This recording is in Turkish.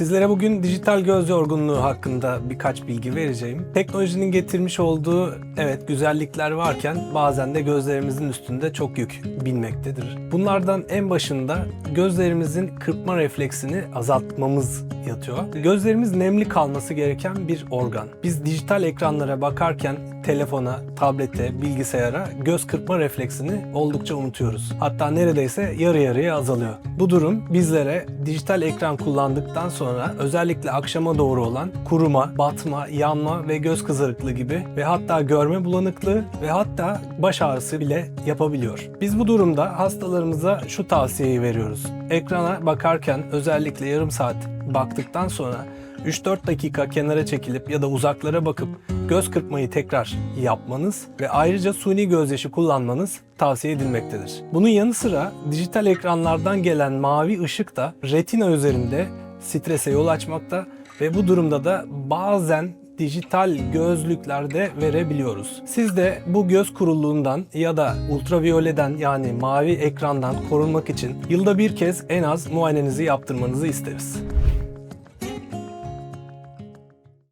Sizlere bugün dijital göz yorgunluğu hakkında birkaç bilgi vereceğim. Teknolojinin getirmiş olduğu evet güzellikler varken bazen de gözlerimizin üstünde çok yük binmektedir. Bunlardan en başında gözlerimizin kırpma refleksini azaltmamız yatıyor. Gözlerimiz nemli kalması gereken bir organ. Biz dijital ekranlara bakarken telefona, tablete, bilgisayara göz kırpma refleksini oldukça unutuyoruz. Hatta neredeyse yarı yarıya azalıyor. Bu durum bizlere dijital ekran kullandıktan sonra özellikle akşama doğru olan kuruma, batma, yanma ve göz kızarıklığı gibi ve hatta görme bulanıklığı ve hatta baş ağrısı bile yapabiliyor. Biz bu durumda hastalarımıza şu tavsiyeyi veriyoruz. Ekrana bakarken özellikle yarım saat baktıktan sonra 3-4 dakika kenara çekilip ya da uzaklara bakıp göz kırpmayı tekrar yapmanız ve ayrıca suni gözyaşı kullanmanız tavsiye edilmektedir. Bunun yanı sıra dijital ekranlardan gelen mavi ışık da retina üzerinde strese yol açmakta ve bu durumda da bazen dijital gözlüklerde verebiliyoruz. Siz de bu göz kuruluğundan ya da ultraviyoleden yani mavi ekrandan korunmak için yılda bir kez en az muayenenizi yaptırmanızı isteriz.